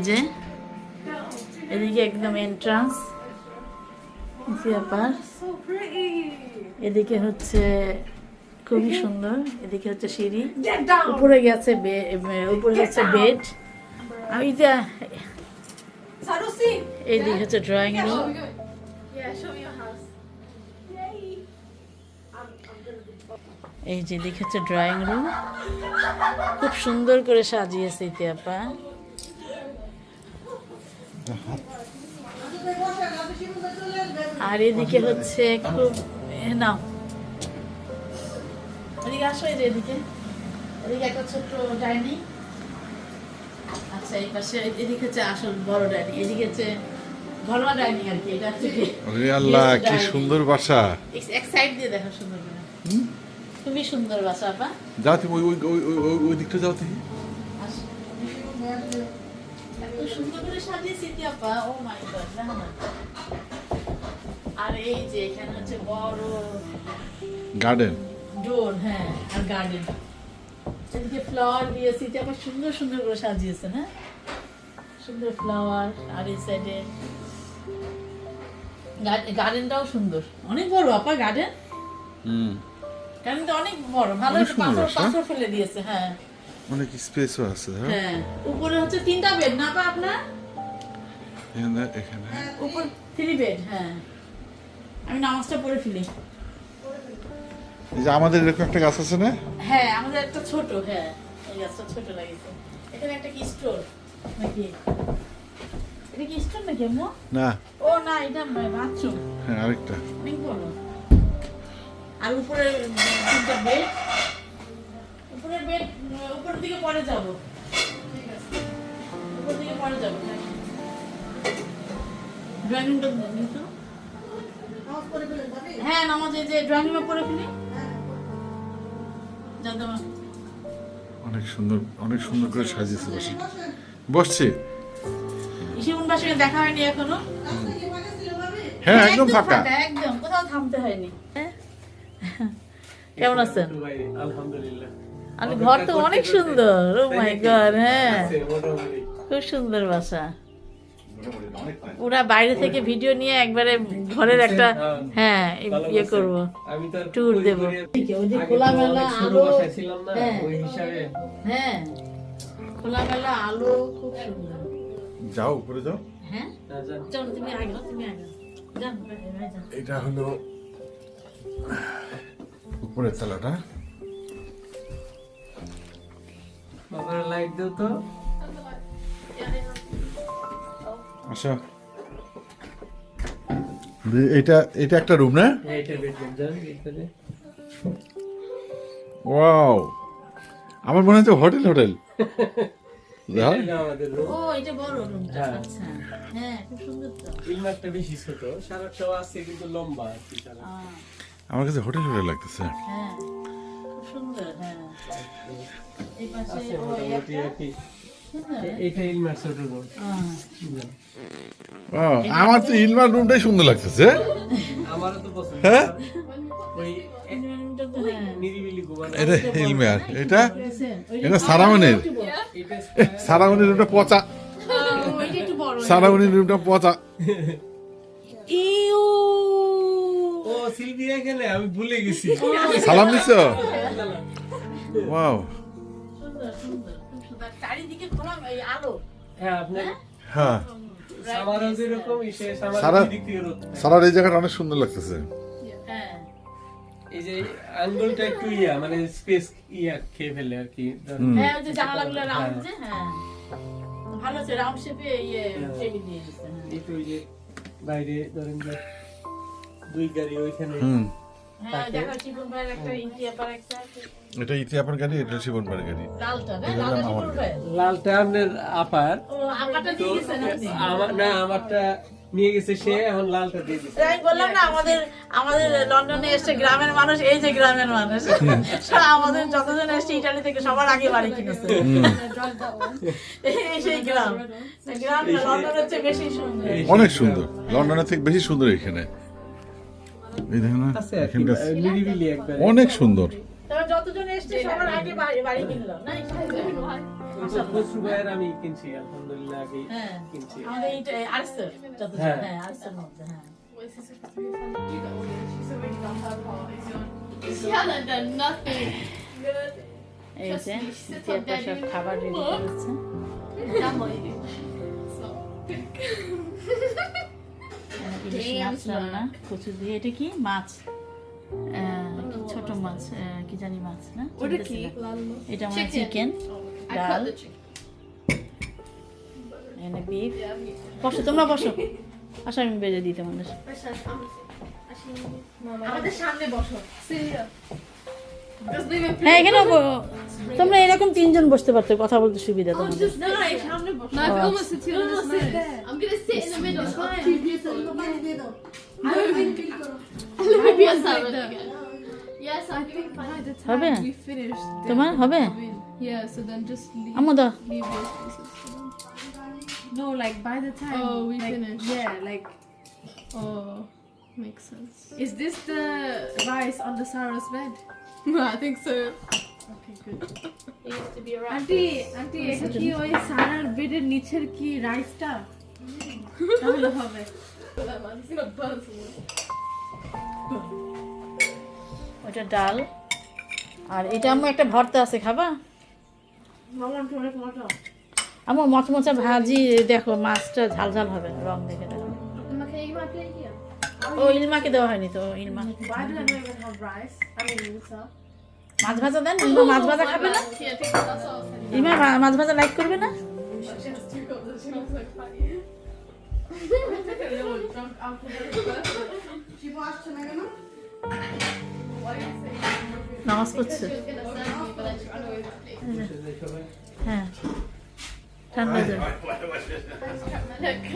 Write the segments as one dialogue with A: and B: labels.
A: যে এদিকে একদম এন্ট্রান্স ব্যাপার এদিকে হচ্ছে খুবই সুন্দর এদিকে হচ্ছে সিঁড়ি। উপরে গেছে বে- উপরে গেছে বেড আমি যা. এইদিকে হচ্ছে ড্রয়িং রুম. এই যে হচ্ছে ড্রয়িং রুম খুব সুন্দর করে সাজিয়েছে ইতিহাপা। আর এদিকে হচ্ছে খুব নাও এদিকে আসো এই এদিকে। এদিকে একটা ছোট্ট ডাইনিং। আচ্ছা এই পাশে এদিকে হচ্ছে আসল বড় ডাইনিং। এদিকে হচ্ছে ঘরোয়া ডাইনিং আর কি এটা হচ্ছে
B: আল্লাহ কি সুন্দর বাসা।
A: এক- সাইড দিয়ে দেখো সুন্দর করে। খুবই সুন্দর বাসা আপা।
B: যাও তুমি ওই ওই ওই ওই- ওই দিকটা যাও তুমি।
A: সুন্দর করে সাজিয়েছি কি আপা ও মাই গড দেখো আর এই যে এখানে হচ্ছে বড়
B: গার্ডেন
A: ডোর হ্যাঁ আর গার্ডেন এদিকে ফ্লাওয়ার দিয়েছি এটা আবার সুন্দর সুন্দর করে সাজিয়েছে না সুন্দর ফ্লাওয়ার আর এই সাইডে গার্ডেনটাও সুন্দর। অনেক বড় আপা গার্ডেন
B: হুম।
A: গার্ডেনটা অনেক বড় ভালো পাথর পাথর ফেলে দিয়েছে হ্যাঁ।
B: অনেক স্পেসও আছে হ্যাঁ?
A: হ্যাঁ উপরে হচ্ছে তিনটা বেড না পা আপনার?
B: এখানে এখানে।
A: উপর থ্রি বেড হ্যাঁ। আমি নামাজটা পড়ে ফেলি।
B: এই যে আমাদের এরকম একটা গাছ আছে না?
A: হ্যাঁ আমাদের একটা ছোট হ্যাঁ এই গাছটা ছোট লাগিয়েছে। এখানে একটা কি স্টোর নাকি? এটা কি স্টোর নাকি আম্মু?
B: না।
A: ও না এটা বাথরুম
B: হ্যাঁ আরেকটা।
A: অনেক বড় আর উপরে তিনটা বেড বেড উপরের দিকে পরে যাব। ঠিক আছে। উপরের দিকে পরে যাব। ড্রয়িং রুমটা নিন হ্যাঁ নামাজ এই যে ড্রয়িং রুমে পড়ে ফেলি।
B: অনেক সুন্দর অনেক সুন্দর করে সাজিয়েছে বাসা। বসছি।
A: শিমুন বাসীকে দেখা হয়নি এখনও?
B: হ্যাঁ একদম ফাঁকা।
A: একদম। কোথাও থামতে হয়নি। কেমন আছেন?
C: আলহামদুলিল্লাহ।
A: আমি ঘর তো অনেক সুন্দর। ও মাই গড হ্যাঁ। খুব সুন্দর বাসা। পুরা বাইরে থেকে ভিডিও নিয়ে একবারে ঘরের একটা হ্যাঁ ইয়ে
C: করছেন।
A: করব
C: আমি তো আর
A: ট্যুর দেব। ওই যে
C: আগে
A: খোলামেলা আলো হ্যাঁ।
C: ওই হিসাবে।
A: হ্যাঁ খোলামেলা আলো খুব সুন্দর।
B: যাও উপরে যাও।
A: হ্যাঁ?
C: না
A: চলো তুমি আগে তুমি আগে।
B: এটা হলো উপরের তলাটা।
C: বাবার লাইট দাও তো।
B: আচ্ছা এটা এটা একটা রুম না?
C: হ্যাঁ, এটা বেডরুম যান ভিতরে।
B: ওয়াও আমার মনে হচ্ছে হোটেল হোটেল
C: হ্যাঁ।
A: আচ্ছা। হ্যাঁ
B: আমার কাছে হোটেল হোটেল লাগতেছে।
A: হ্যাঁ। সুন্দর হ্যাঁ। এই পাশে একটা
B: আমার তো ইলমার রুমটাই সুন্দর লাগতেছে।
C: আমারও
B: হ্যাঁ?
A: হ্যাঁ।
B: এটা ইলমার এটা? এটা রুমটা পচা।
A: ও, ওইটা একটু বড়
B: সারামণির রুমটা পচা।
C: সিলভিয়া এখানে আমি ভুলে গেছি।
B: সালাম দিছ? ওয়াও।
A: সুন্দর সুন্দর খুব সুন্দর চারিদিকে খোলা এই আলো।
C: হ্যাঁ
B: হ্যাঁ। সারার এই জায়গাটা অনেক সুন্দর লাগতেছে।
A: হ্যাঁ।
C: এই যে আঙ্গুলটা একটু ইয়া মানে স্পেস ইয়া খেয়ে ফেলে আর কি ধরেন।
A: হ্যাঁ ওই যে জানালাগুলো রাউন্ড যে হ্যাঁ। ভালো আছে রাউন্ড শেপে ইয়ে
C: হ্যাঁ।
A: টেবিল দিয়ে দিচ্ছে হ্যাঁ।
C: এই তো বাইরে ধরেন দুই গাড়ি ওইখানে।
B: হুম।
A: হ্যাঁ
B: এটা গাড়ি এটা গাড়ি।
A: লালটা
C: আপনার আপার। আমার না আমারটা নিয়ে গেছে সে এখন লালটা দিয়ে দিচ্ছে
A: আমি বললাম না আমাদের আমাদের লন্ডনে এসে গ্রামের মানুষ এই যে গ্রামের মানুষ। আমাদের যতজন এসছে ইটালি থেকে সবার আগে বাড়ি কিনেছে। এই সেই গ্রাম। গ্রাম না, লন্ডন বেশি সুন্দর।
B: অনেক সুন্দর। লন্ডনের থেকে বেশি সুন্দর এখানে। এই দেখেন না? অনেক সুন্দর।
A: যতজন এসছে সবার আগে বাড়ি বাড়ি কিনলো না
C: খসরু আমি কিনছি আলহামদুলিল্লাহ আগে
A: হ্যাঁ
C: কিনছি।
A: আমাদের এইটা আর্টসের যত
C: হ্যাঁ।
A: হ্যাঁ মধ্যে হ্যাঁ. এই যে সব খাবার রেডি করেছে। রান্না কচু দিয়ে এটা কি মাছ? আহ, ছোট মাছ আহ, কি জানি মাছ না? না। এটা আমার চিকেন
D: the
A: এনে বিফ বসো তোমরা বসো। আসো আমি বেজে দিই তোমাদের।
D: আমাদের সামনে বসো।
A: হ্যাঁ এখানে তোমরা এরকম তিনজন বসতে পারতো কথা বলতে সুবিধা তোমাদের Oh. হবে তোমার হবে
E: come in. Yeah, so then just leave,
A: আম্মু
E: leave your spaces for them. No, like by the time.
D: Oh, we
E: like,
D: finish.
E: Yeah, like.
D: Oh, makes sense.
E: Is this the rice on the Sarah's bed?
D: I think so.
E: Aunty aunty এটা কি ওই সারার বেডের নিচের কি রাইসটা তাহলে হবে.
A: ওটা ডাল। আর এটা আমার একটা ভর্তা আছে খাবা? আমার মচমচা ভাজি দেখো মাছটা ঝাল ঝাল হবে রং দেখে দেখো। ইলমাকে দেওয়া হয়নি তো, ইলমা। মাছ ভাজা দেন মাছ ভাজা খাবে না? ইমা মাছ ভাজা লাইক করবে না? নামাজ পড়ছে। হ্যাঁ। ঠান্ডা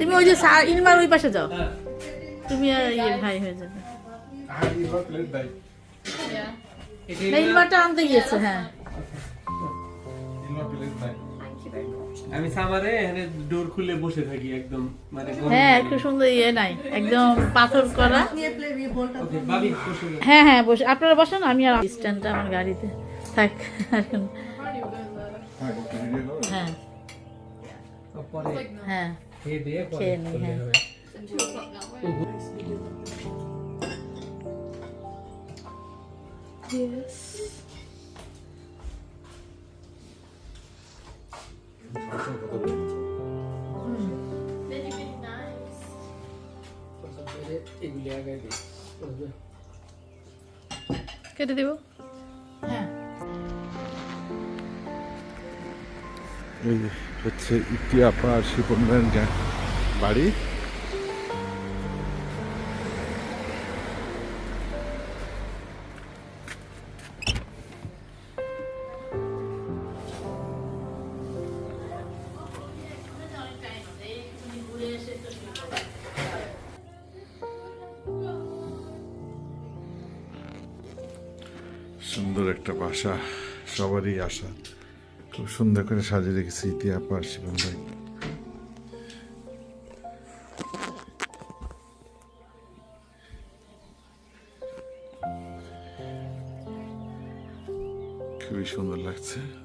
A: তুমি ওই যে ইলমার ওই পাশে যাও। তুমি আর ইয়ে ভাই হয়ে যাবে না ইলমাটা আনতে গিয়েছে হ্যাঁ
C: আমি সামারে এখানে ডোর খুলে বসে থাকি একদম মানে
A: হ্যাঁ। খুব সুন্দর ইয়ে নাই একদম পাথর করা। হ্যাঁ হ্যাঁ বসে আপনারা বসেন আমি আর স্ট্যান্ডটা আমার গাড়িতে থাক এখন. হ্যাঁ. হ্যাঁ
C: খেয়ে
A: নিই, হ্যাঁ।
C: দিই।
D: কেটে দেবো
A: হ্যাঁ
B: এই হচ্ছে আর শিপনের গ্যা- বাড়ি সুন্দর একটা বাসা, সবারই আশা। খুব সুন্দর করে সাজিয়ে রেখেছে ইতিহাস আর শিবন ভাই। খুবই সুন্দর লাগছে।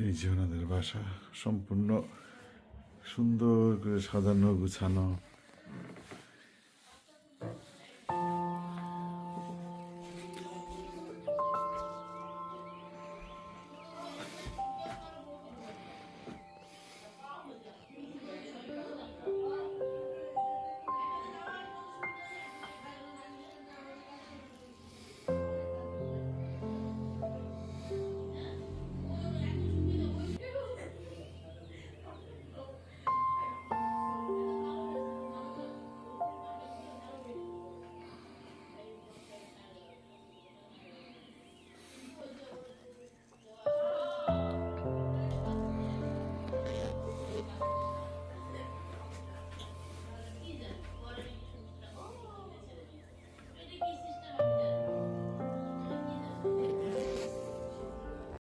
B: এই যে ওনাদের বাসা সম্পূর্ণ সুন্দর করে সাজানো গুছানো।